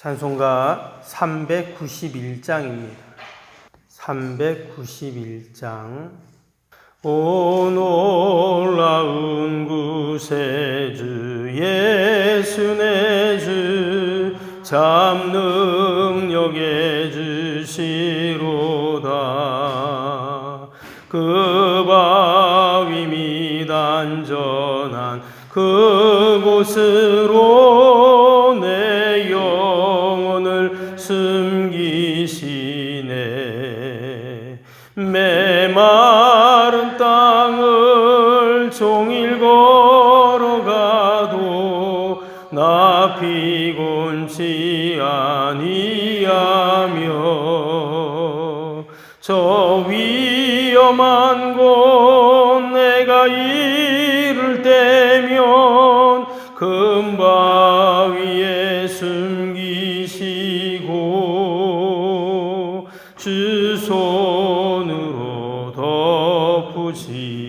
찬송가 391장입니다. 391장 오 놀라운 구세주 예수 내주 참 능력의 주시로다 그 바위 및 안전한 그곳으로 숨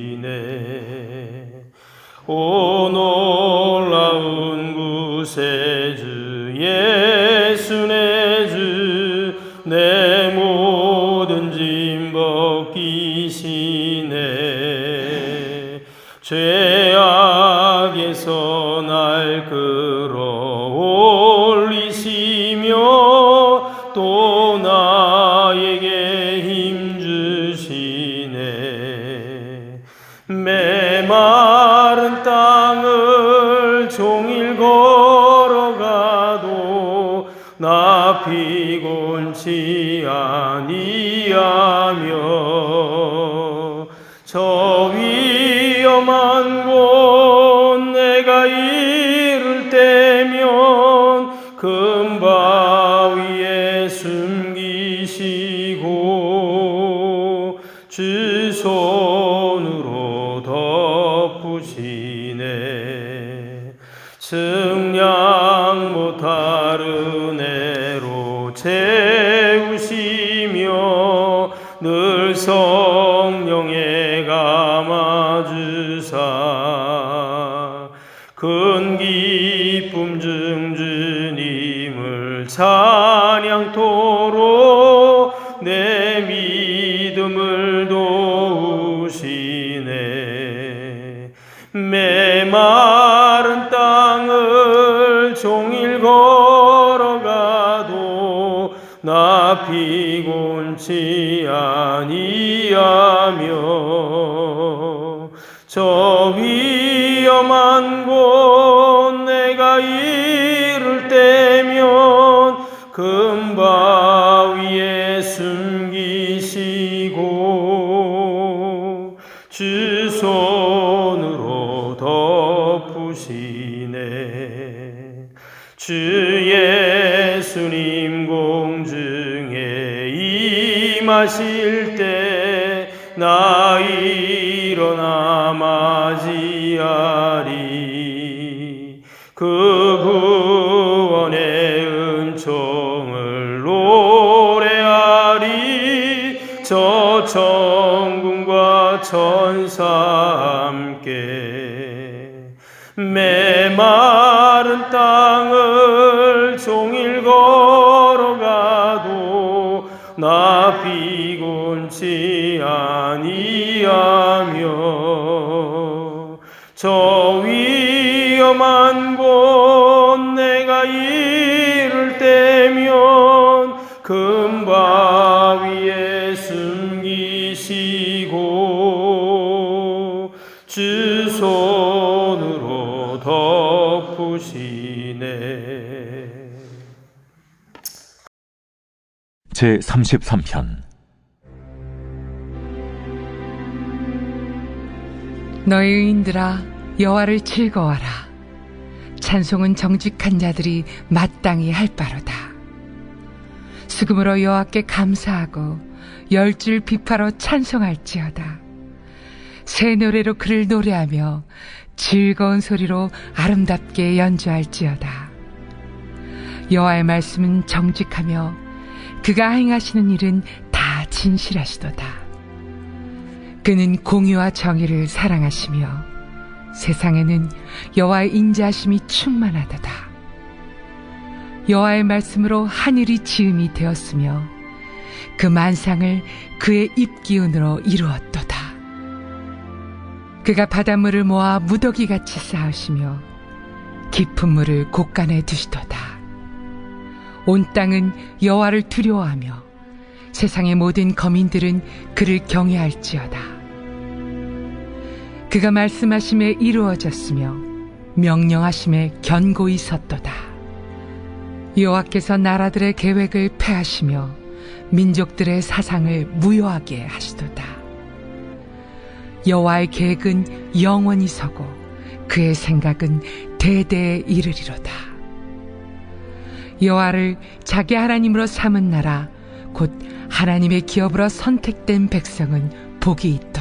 덮으시네. 오 놀라운 구세주 예수 내 종일 걸어가도 나 피곤치 아니하며 저 위험한 곳 채우시며 늘성 피곤치 아니하며 저 위험한 곳 하실 때 나 일어나 맞이하리. 그 구원의 은총을 노래하리. 저 천군과 천사 함께. 메 아니하며 저 위험한 곳 내가 이를 때면 금바 위에 숨기시고 주 손으로 덮으시네. 제 33편 너희 의인들아 여호와를 즐거워라. 찬송은 정직한 자들이 마땅히 할 바로다. 수금으로 여호와께 감사하고 열 줄 비파로 찬송할지어다. 새 노래로 그를 노래하며 즐거운 소리로 아름답게 연주할지어다. 여호와의 말씀은 정직하며 그가 행하시는 일은 다 진실하시도다 그는 공의와 정의를 사랑하시며 세상에는 여호와의 인자하심이 충만하도다. 여호와의 말씀으로 하늘이 지음이 되었으며 그 만상을 그의 입기운으로 이루었도다. 그가 바닷물을 모아 무더기 같이 쌓으시며 깊은 물을 곳간에 두시도다. 온 땅은 여호와를 두려워하며 세상의 모든 거민들은 그를 경외할지어다. 그가 말씀하심에 이루어졌으며 명령하심에 견고히 섰도다. 여호와께서 나라들의 계획을 폐하시며 민족들의 사상을 무효하게 하시도다. 여호와의 계획은 영원히 서고 그의 생각은 대대에 이르리로다. 여호와를 자기 하나님으로 삼은 나라 곧 하나님의 기업으로 선택된 백성은 복이 있도다.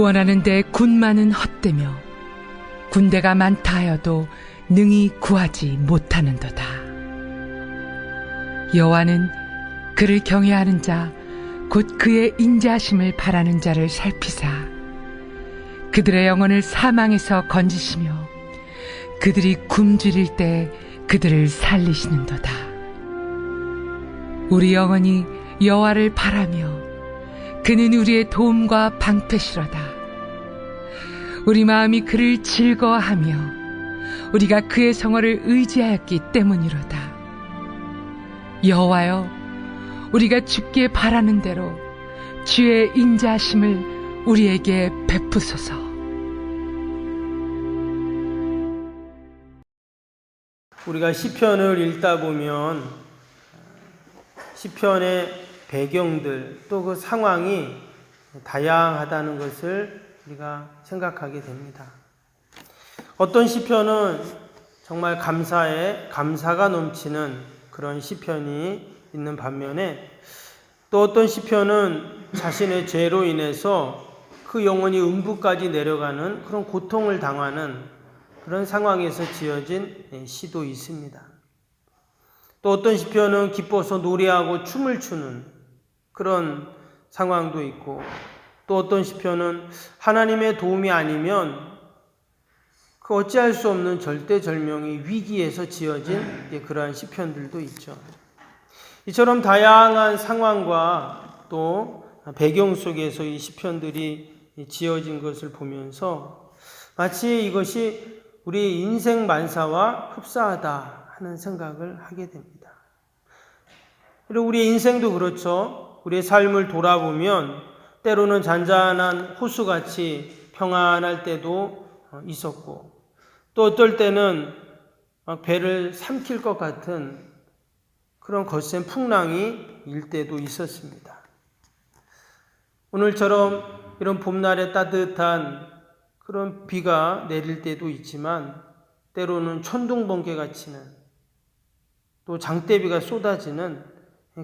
구원하는 데 군만은 헛되며 군대가 많다 하여도 능히 구하지 못하는도다. 여호와는 그를 경외하는 자, 곧 그의 인자하심을 바라는 자를 살피사 그들의 영혼을 사망에서 건지시며 그들이 굶주릴 때 그들을 살리시는도다. 우리 영혼이 여호와를 바라며 그는 우리의 도움과 방패시로다. 우리 마음이 그를 즐거워하며 우리가 그의 성어를 의지하였기 때문이로다. 여호와여, 우리가 죽게 바라는 대로 주의 인자하심을 우리에게 베푸소서. 우리가 시편을 읽다 보면 시편의 배경들 또 그 상황이 다양하다는 것을 우리가 생각하게 됩니다. 어떤 시편은 정말 감사에 감사가 넘치는 그런 시편이 있는 반면에 또 어떤 시편은 자신의 죄로 인해서 그 영혼이 음부까지 내려가는 그런 고통을 당하는 그런 상황에서 지어진 시도 있습니다. 또 어떤 시편은 기뻐서 노래하고 춤을 추는 그런 상황도 있고 또 어떤 시편은 하나님의 도움이 아니면 그 어찌할 수 없는 절대절명의 위기에서 지어진 그러한 시편들도 있죠. 이처럼 다양한 상황과 또 배경 속에서 이 시편들이 지어진 것을 보면서 마치 이것이 우리 인생 만사와 흡사하다 하는 생각을 하게 됩니다. 그리고 우리 인생도 그렇죠. 우리의 삶을 돌아보면 때로는 잔잔한 호수같이 평안할 때도 있었고 또 어떨 때는 막 배를 삼킬 것 같은 그런 거센 풍랑이 일 때도 있었습니다. 오늘처럼 이런 봄날에 따뜻한 그런 비가 내릴 때도 있지만 때로는 천둥번개가 치는 또 장대비가 쏟아지는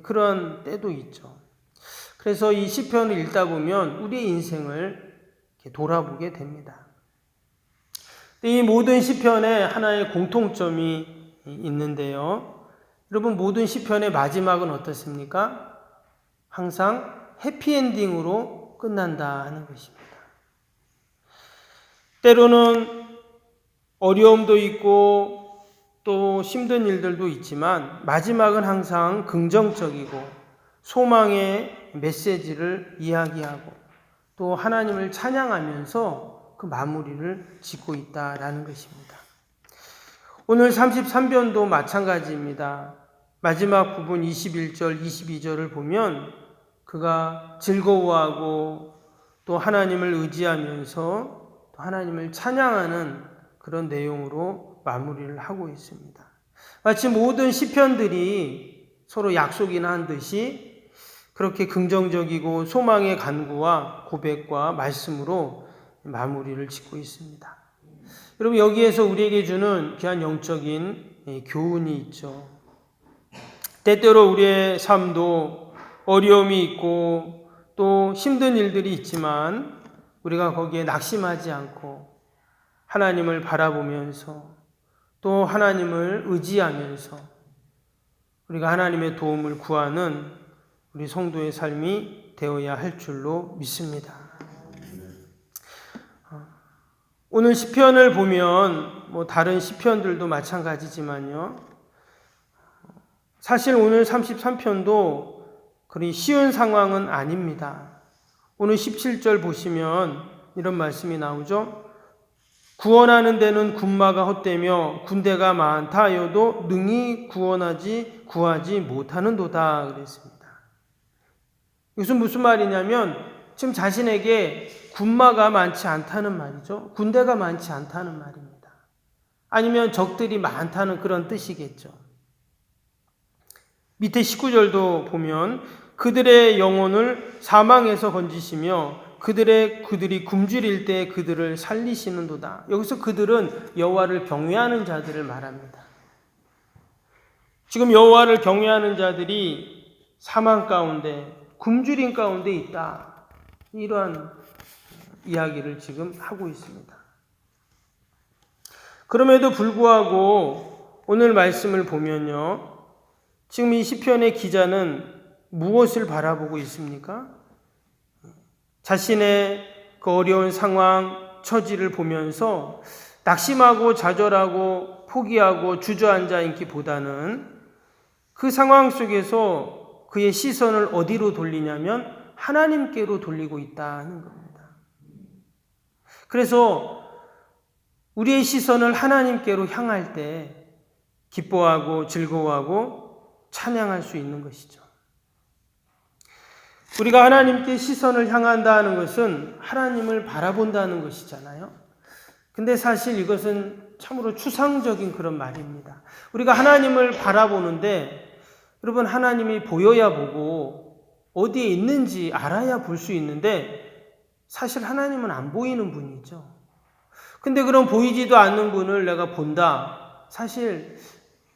그런 때도 있죠. 그래서 이 시편을 읽다 보면 우리의 인생을 돌아보게 됩니다. 이 모든 시편에 하나의 공통점이 있는데요. 여러분 모든 시편의 마지막은 어떻습니까? 항상 해피엔딩으로 끝난다 하는 것입니다. 때로는 어려움도 있고 또 힘든 일들도 있지만 마지막은 항상 긍정적이고 소망의 메시지를 이야기하고 또 하나님을 찬양하면서 그 마무리를 짓고 있다라는 것입니다. 오늘 33편도 마찬가지입니다. 마지막 부분 21절, 22절을 보면 그가 즐거워하고 또 하나님을 의지하면서 또 하나님을 찬양하는 그런 내용으로 마무리를 하고 있습니다. 마치 모든 시편들이 서로 약속이나 한 듯이 그렇게 긍정적이고 소망의 간구와 고백과 말씀으로 마무리를 짓고 있습니다. 여러분 여기에서 우리에게 주는 귀한 영적인 예, 교훈이 있죠. 때때로 우리의 삶도 어려움이 있고 또 힘든 일들이 있지만 우리가 거기에 낙심하지 않고 하나님을 바라보면서 또 하나님을 의지하면서 우리가 하나님의 도움을 구하는 우리 성도의 삶이 되어야 할 줄로 믿습니다. 어, 오늘 시편을 보면 뭐 다른 시편들도 마찬가지지만요. 사실 오늘 33편도 그리 쉬운 상황은 아닙니다. 오늘 17절 보시면 이런 말씀이 나오죠. 구원하는 데는 군마가 헛되며 군대가 많다 하여도 능히 구원하지 구하지 못하는도다 그랬습니다. 이것은 무슨 말이냐면 지금 자신에게 군마가 많지 않다는 말이죠. 군대가 많지 않다는 말입니다. 아니면 적들이 많다는 그런 뜻이겠죠. 밑에 19절도 보면 그들의 영혼을 사망에서 건지시며 그들의 그들이 굶주릴 때 그들을 살리시는도다. 여기서 그들은 여호와를 경외하는 자들을 말합니다. 지금 여호와를 경외하는 자들이 사망 가운데 굶주림 가운데 있다. 이러한 이야기를 지금 하고 있습니다. 그럼에도 불구하고 오늘 말씀을 보면요. 지금 이 시편의 기자는 무엇을 바라보고 있습니까? 자신의 그 어려운 상황, 처지를 보면서 낙심하고 좌절하고 포기하고 주저앉아 있기보다는 그 상황 속에서 그의 시선을 어디로 돌리냐면 하나님께로 돌리고 있다는 겁니다. 그래서 우리의 시선을 하나님께로 향할 때 기뻐하고 즐거워하고 찬양할 수 있는 것이죠. 우리가 하나님께 시선을 향한다는 것은 하나님을 바라본다는 것이잖아요. 근데 사실 이것은 참으로 추상적인 그런 말입니다. 우리가 하나님을 바라보는데 여러분 하나님이 보여야 보고 어디에 있는지 알아야 볼 수 있는데 사실 하나님은 안 보이는 분이죠. 근데 그럼 보이지도 않는 분을 내가 본다. 사실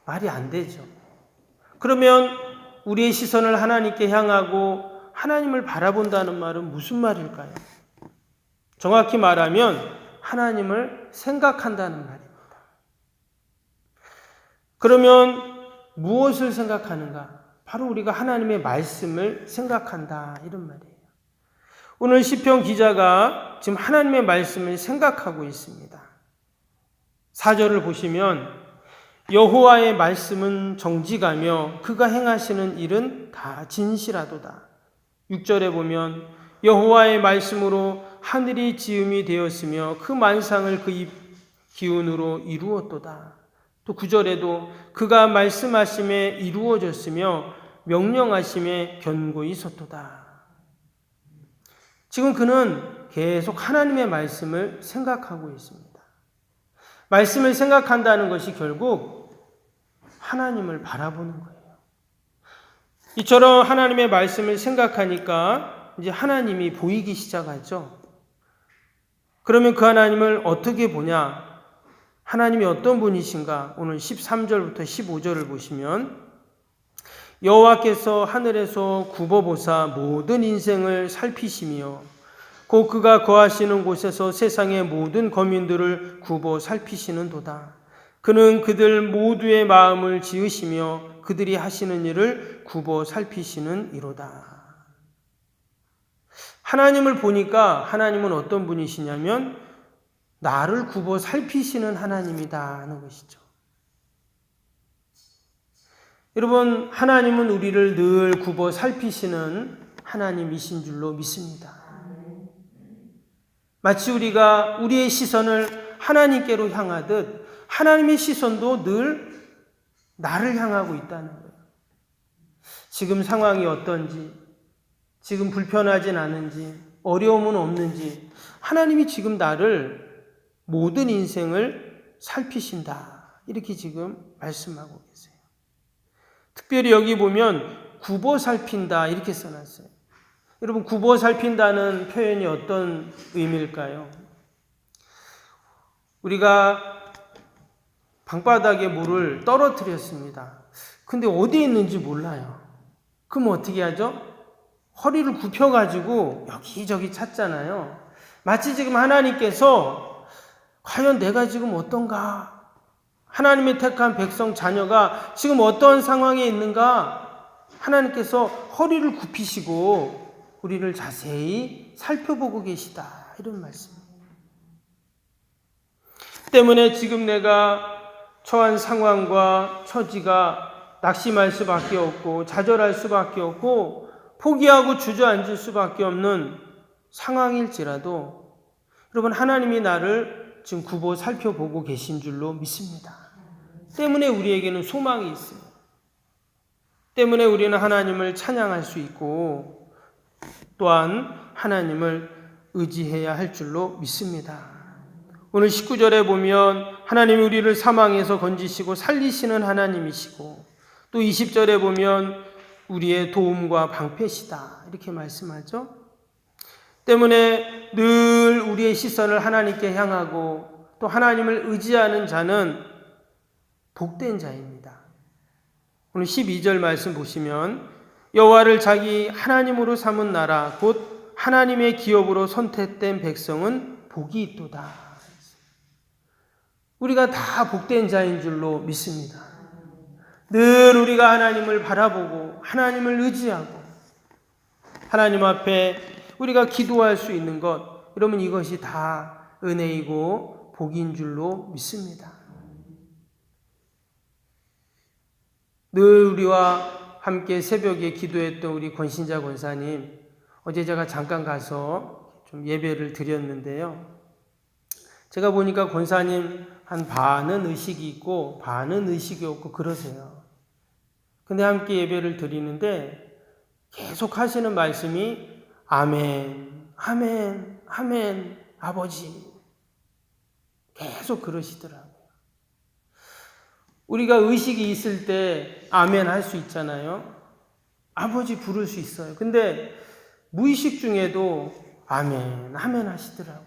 말이 안 되죠. 그러면 우리의 시선을 하나님께 향하고 하나님을 바라본다는 말은 무슨 말일까요? 정확히 말하면 하나님을 생각한다는 말입니다. 그러면 무엇을 생각하는가? 바로 우리가 하나님의 말씀을 생각한다 이런 말이에요. 오늘 시편 기자가 지금 하나님의 말씀을 생각하고 있습니다. 4절을 보시면 여호와의 말씀은 정직하며 그가 행하시는 일은 다 진실하도다. 6절에 보면 여호와의 말씀으로 하늘이 지음이 되었으며 그 만상을 그입 기운으로 이루었도다. 또 9절에도 그가 말씀하심에 이루어졌으며 명령하심에 견고히 섰도다. 지금 그는 계속 하나님의 말씀을 생각하고 있습니다. 말씀을 생각한다는 것이 결국 하나님을 바라보는 거예요. 이처럼 하나님의 말씀을 생각하니까 이제 하나님이 보이기 시작하죠. 그러면 그 하나님을 어떻게 보냐? 하나님이 어떤 분이신가? 오늘 13절부터 15절을 보시면 여호와께서 하늘에서 굽어보사 모든 인생을 살피시며 곧 그가 거하시는 곳에서 세상의 모든 거민들을 굽어 살피시는도다. 그는 그들 모두의 마음을 지으시며 그들이 하시는 일을 굽어 살피시는 이로다. 하나님을 보니까 하나님은 어떤 분이시냐면 나를 굽어 살피시는 하나님이다 하는 것이죠. 여러분, 하나님은 우리를 늘 굽어 살피시는 하나님이신 줄로 믿습니다. 마치 우리가 우리의 시선을 하나님께로 향하듯 하나님의 시선도 늘 나를 향하고 있다는 거예요. 지금 상황이 어떤지, 지금 불편하진 않은지, 어려움은 없는지, 하나님이 지금 나를 모든 인생을 살피신다. 이렇게 지금 말씀하고 계세요. 특별히 여기 보면 굽어 살핀다. 이렇게 써놨어요. 여러분, 굽어 살핀다는 표현이 어떤 의미일까요? 우리가 방바닥에 물을 떨어뜨렸습니다. 근데 어디에 있는지 몰라요. 그럼 어떻게 하죠? 허리를 굽혀가지고 여기저기 찾잖아요. 마치 지금 하나님께서 과연 내가 지금 어떤가? 하나님의 택한 백성 자녀가 지금 어떤 상황에 있는가? 하나님께서 허리를 굽히시고 우리를 자세히 살펴보고 계시다. 이런 말씀입니다. 때문에 지금 내가 처한 상황과 처지가 낙심할 수밖에 없고 좌절할 수밖에 없고 포기하고 주저앉을 수밖에 없는 상황일지라도 여러분 하나님이 나를 지금 굽어 살펴보고 계신 줄로 믿습니다. 때문에 우리에게는 소망이 있어요. 때문에 우리는 하나님을 찬양할 수 있고 또한 하나님을 의지해야 할 줄로 믿습니다. 오늘 19절에 보면 하나님이 우리를 사망에서 건지시고 살리시는 하나님이시고 또 20절에 보면 우리의 도움과 방패시다. 이렇게 말씀하죠. 때문에 늘 우리의 시선을 하나님께 향하고 또 하나님을 의지하는 자는 복된 자입니다. 오늘 12절 말씀 보시면 여호와를 자기 하나님으로 삼은 나라 곧 하나님의 기업으로 선택된 백성은 복이 있도다. 우리가 다 복된 자인 줄로 믿습니다. 늘 우리가 하나님을 바라보고 하나님을 의지하고 하나님 앞에 우리가 기도할 수 있는 것, 여러분 이것이 다 은혜이고 복인 줄로 믿습니다. 늘 우리와 함께 새벽에 기도했던 우리 권신자 권사님, 어제 제가 잠깐 가서 좀 예배를 드렸는데요. 제가 보니까 권사님 한 반은 의식이 있고 반은 의식이 없고 그러세요. 근데 함께 예배를 드리는데 계속 하시는 말씀이 아멘, 아멘, 아멘, 아버지. 계속 그러시더라고요. 우리가 의식이 있을 때 아멘 할 수 있잖아요. 아버지 부를 수 있어요. 근데 무의식 중에도 아멘, 아멘 하시더라고요.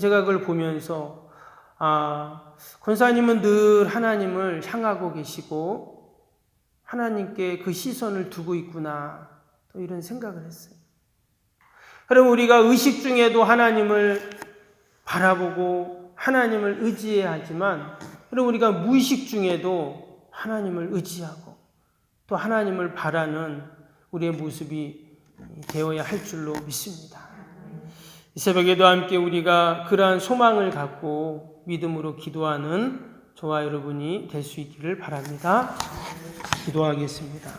제가 그걸 보면서 아, 권사님은 늘 하나님을 향하고 계시고 하나님께 그 시선을 두고 있구나. 또 이런 생각을 했어요. 그럼 우리가 의식 중에도 하나님을 바라보고 하나님을 의지해야 하지만 그럼 우리가 무의식 중에도 하나님을 의지하고 또 하나님을 바라는 우리의 모습이 되어야 할 줄로 믿습니다. 이 새벽에도 함께 우리가 그러한 소망을 갖고 믿음으로 기도하는 저와 여러분이 될 수 있기를 바랍니다. 기도하겠습니다.